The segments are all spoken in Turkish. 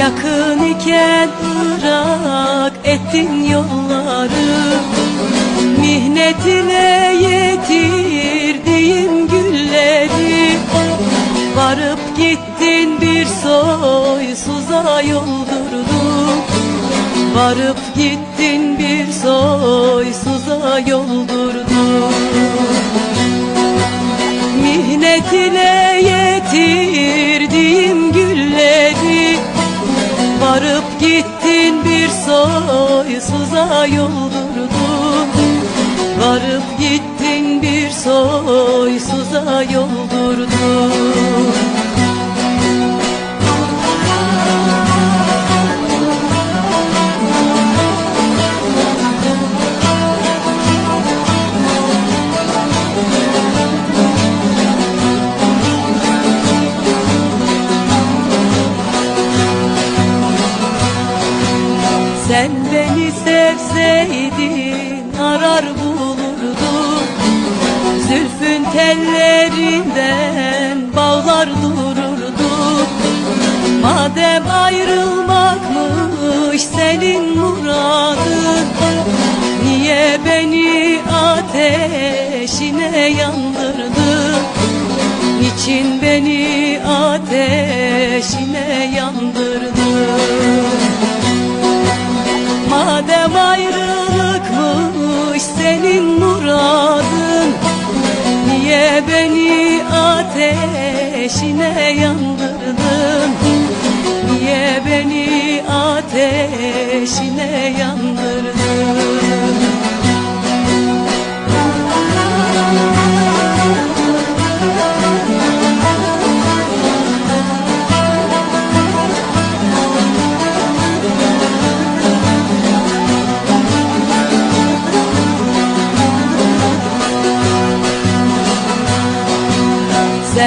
Yakın iken ırak ettin yolları. Mihnetine yetirdiğim gülleri. Varıp gittin bir soysuza yoldurdun. Varıp gittin bir soysuza yoldurdun Varıp gittin bir soysuza yoldurdun. Varıp gittin bir soysuza yoldurdun Sen beni sevseydin arar bulurdum. Zülfün tellerinden bağlar dururdum. Madem ayrılmakmış senin muradın Niye beni ateşine yandırdın? Niçin beni ateşine yandırdın senin muradın? Niye beni ateşine yandırdın? Niye beni ateşine yandırdın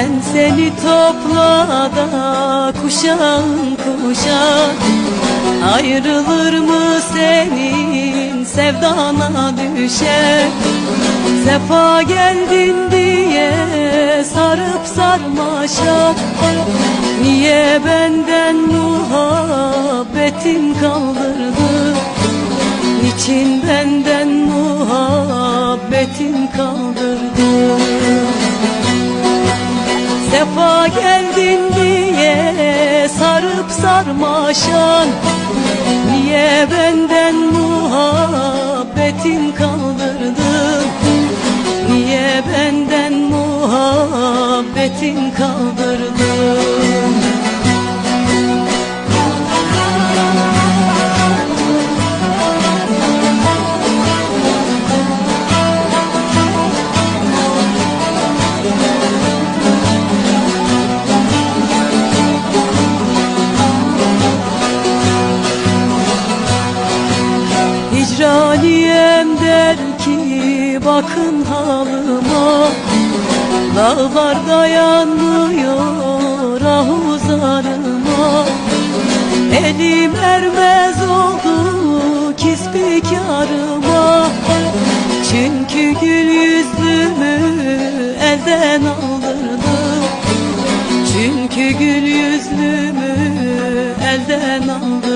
Sen seni topla da kuşağın kuşak Ayrılır mı senin sevdana düşer Sefa geldin diye sarıp sarmaşak Niye benden muhabbetin kaldırdı? Niçin benden muhabbetin kaldırdı Sefa geldin diye sarıp sarmaşan Niye benden muhabbetin kaldırdın Niye benden muhabbetin kaldırdın Hicraniyem der ki bakın halıma Dağlar dayanmıyor ahuzarıma Elim ermez oldu kisbikarıma Çünkü gül yüzlümü elden aldırdım Çünkü gül yüzlümü elden aldırdım